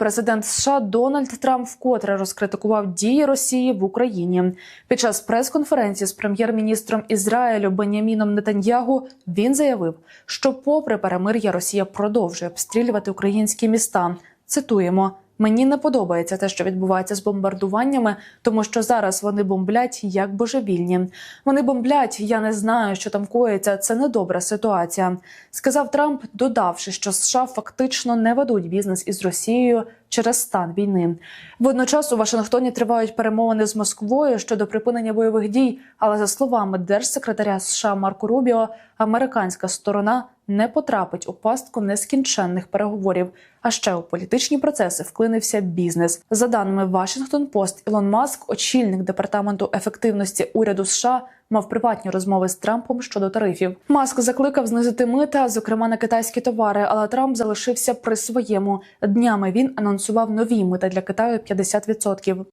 Президент США Дональд Трамп вкотре розкритикував дії Росії в Україні. Під час прес-конференції з прем'єр-міністром Ізраїлю Беняміном Нетаньягу він заявив, що, попри перемир'я, Росія продовжує обстрілювати українські міста. Цитуємо. Мені не подобається те, що відбувається з бомбардуваннями, тому що зараз вони бомблять як божевільні. Вони бомблять. Я не знаю, що там коїться. Це недобра ситуація. Сказав Трамп, додавши, що США фактично не ведуть бізнес із Росією через стан війни. Водночас у Вашингтоні тривають перемовини з Москвою щодо припинення бойових дій. Але за словами держсекретаря США Марко Рубіо, американська сторона не потрапить у пастку нескінченних переговорів. А ще у політичні процеси вклинився бізнес. За даними Washington Post, Ілон Маск, очільник департаменту ефективності уряду США, мав приватні розмови з Трампом щодо тарифів. Маск закликав знизити мита, зокрема на китайські товари, але Трамп залишився при своєму. Днями він анонсував нові мита для Китаю 50%.